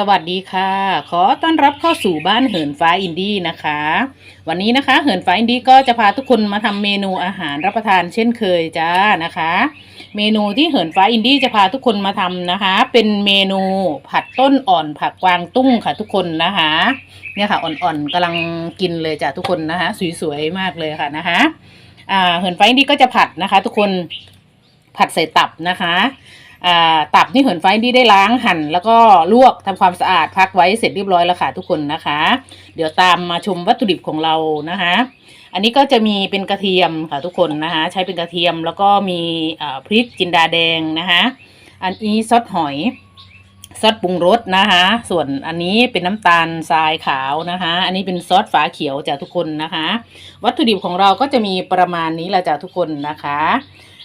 สวัสดีค่ะ ขอต้อนรับเข้าสู่บ้านเหินฟ้าอินดี้นะคะ วันนี้นะคะ เหินฟ้าอินดี้ก็จะพาทุกคนมาทำเมนูอาหารรับประทานเช่นเคยจ้านะคะ เมนูที่เหินฟ้าอินดี้จะพาทุกคนมาทำนะคะ เป็นเมนูผัดต้นอ่อนผักกวางตุ้งค่ะทุกคนนะคะ เนี่ยค่ะอ่อนๆกำลังกินเลยจ้ะทุกคนนะคะ สวยๆมากเลยค่ะนะคะอ่าเหินฟ้าอินดี้ก็จะผัดนะคะ ทุกคนผัดใส่ตับนะคะ ตับนี่เหินไฟนดี้ได้ล้างหั่น แล้วก็ลวกทำความสะอาดพักไว้เสร็จเรียบร้อยแล้วค่ะทุกคนนะคะ เดี๋ยวตามมาชมวัตถุดิบของเรานะคะ อันนี้ก็จะมีเป็นกระเทียมค่ะทุกคนนะคะ ใช้เป็นกระเทียมแล้วก็มีพริกจินดาแดงนะคะอันนี้ซอสหอยซอสปรุงรสนะคะส่วนอันนี้เป็นน้ำตาลทรายขาวนะคะ อันนี้เป็นซอสฝาเขียวจากทุกคนนะคะ วัตถุดิบของเราก็จะมีประมาณนี้แหละจากทุกคนนะคะ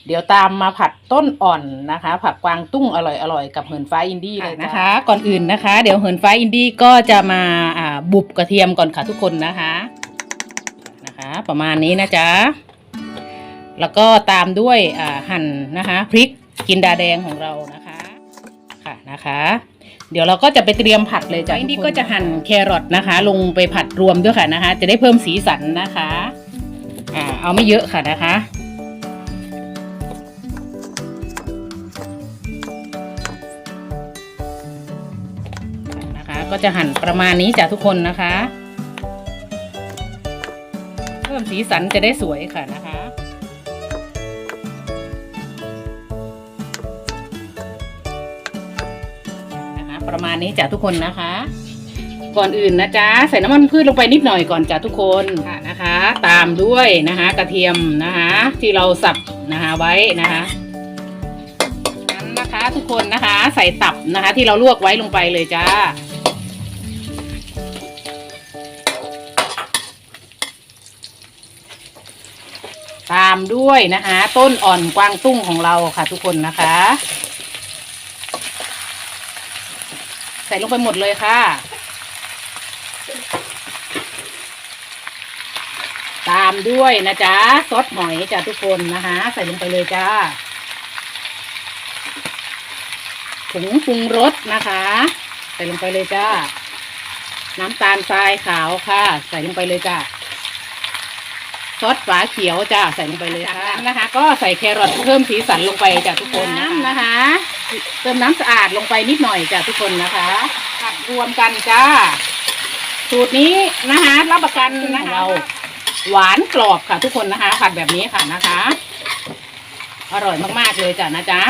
เดี๋ยวตามมาผัดต้นอ่อนนะคะ ผักกวางตุ้งอร่อยๆกับเหินฟ้าอินดี้เลยนะคะ ก่อนอื่นนะคะ เดี๋ยวเหินฟ้าอินดี้ก็จะมาอ่าบุบกระเทียมก่อนค่ะทุกคนนะคะนะคะ ประมาณนี้นะจ๊ะแล้วก็ตามด้วยอ่าหั่นนะคะพริกจินดาแดงของเรานะคะค่ะนะคะ เดี๋ยวเราก็จะไปเตรียมผัดเลยจ้ะอินดี้ก็จะหั่นแครอทนะคะ ลงไปผัดรวมด้วยค่ะนะคะ จะได้เพิ่มสีสันนะคะอ่าเอาไม่เยอะค่ะนะคะ ก็จะหั่นประมาณนี้จ้ะทุกคนนะคะ เพิ่มสีสันจะได้สวยค่ะนะคะนะคะประมาณนี้จ้ะทุกคนนะคะ ก่อนอื่นนะจ๊ะใส่น้ำมันพืชลงไปนิดหน่อยก่อนจ้ะทุกคนค่ะนะคะ ตามด้วยนะคะ กระเทียมนะคะ ที่เราสับนะคะไว้นะคะนั้นนะคะทุกคนนะคะ ใส่ตับนะคะ ที่เราลวกไว้ลงไปเลยจ้าามด้วยนะคะ ต้นอ่อนกวางตุ้งของเราค่ะ ทุกคนนะคะ ใส่ลงไปหมดเลยค่ะ ตามด้วยนะจ๊ะซอสหอยจ้ะทุกคนนะคะ ใส่ลงไปเลยจ้าผงปรุงรสนะคะ ใส่ลงไปเลยจ้า น้ำตาลทรายขาวค่ะ ใส่ลงไปเลยจ้า ซอสฝาเขียวจ้าใส่ลงไปเลยค่ะนะคะ ก็ใส่แครอทเพิ่มสีสันลงไปจ้ะทุกคนน้ำนะคะ เติมน้ำสะอาดลงไปนิดหน่อยจ้ะทุกคนนะคะผัดรวมกันจ้า สูตรนี้นะคะรับประกันนะคะเราหวานกรอบค่ะ ทุกคนนะคะ ผัดแบบนี้ค่ะนะคะ อร่อยมากๆเลยจ้ะนะจ๊ะ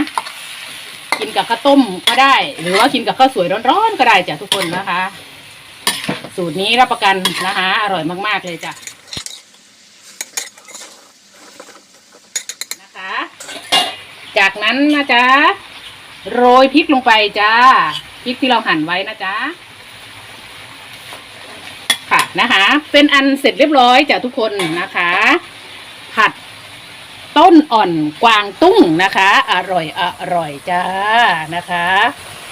กินกับข้าวต้มก็ได้ หรือว่ากินกับข้าวสวยร้อนๆก็ได้จ้ะทุกคนนะคะ สูตรนี้รับประกันนะคะ อร่อยมากๆเลยจ้ะนะคะ จากนั้นนะจ๊ะโรยพริกลงไปจ้าพริกที่เราหั่นไว้นะจ๊ะค่ะนะคะ เป็นอันเสร็จเรียบร้อยจ้ะทุกคนนะคะ ผัดต้นอ่อนกวางตุ้งนะคะ อร่อยอร่อยจ้านะคะ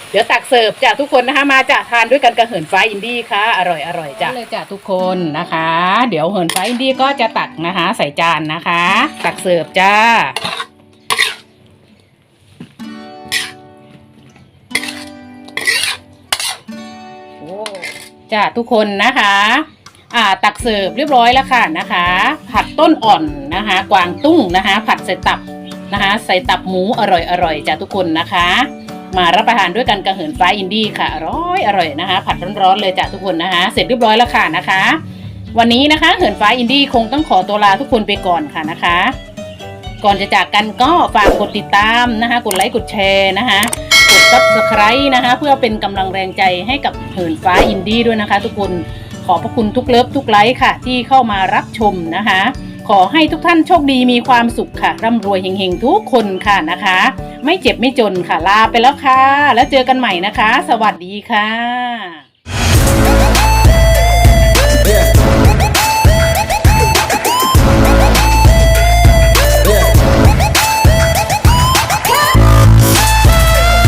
เดี๋ยวตักเสิร์ฟจ้ะทุกคนนะคะมาจ้ะทานด้วยกันกับเหินฟ้าอินดี้ค่ะอร่อยอร่อยจ้ะเลยจ้ะทุกคนนะคะ เดี๋ยวเหินฟ้าอินดี้ก็จะตักนะคะ ใส่จานนะคะ ตักเสิร์ฟจ้า จ้ะทุกคนนะคะอ่าตักเสิร์ฟเรียบร้อยแล้วค่ะนะคะ ผัดต้นอ่อนนะคะ กวางตุ้งนะคะ ผัดใส่ตับนะคะ ใส่ตับหมูอร่อยอร่อยจ้ะทุกคนนะคะ มารับประทานด้วยกันกระเหินฟ้าอินดี้ค่ะอร่อยอร่อยนะคะ ผัดร้อนๆเลยจ้ะทุกคนนะคะ เสร็จเรียบร้อยแล้วค่ะนะคะ วันนี้นะคะเหินฟ้าอินดี้คงต้องขอตัวลาทุกคนไปก่อนค่ะนะคะ ก่อนจะจากกันก็ฝากกดติดตามนะคะ กดไลค์กดแชร์นะคะ subscribe นะคะ เพื่อเป็นกำลังแรงใจให้กับเหินฟ้าอินดี้ด้วยนะคะ ทุกคนขอบพระคุณทุกเลิฟทุกไลค์ค่ะ ที่เข้ามารับชมนะคะ ขอให้ทุกท่านโชคดีมีความสุขค่ะร่ำรวยเฮงๆทุกคนค่ะนะคะ ไม่เจ็บไม่จนค่ะลาไปแล้วค่ะ แล้วเจอกันใหม่นะคะ สวัสดีค่ะ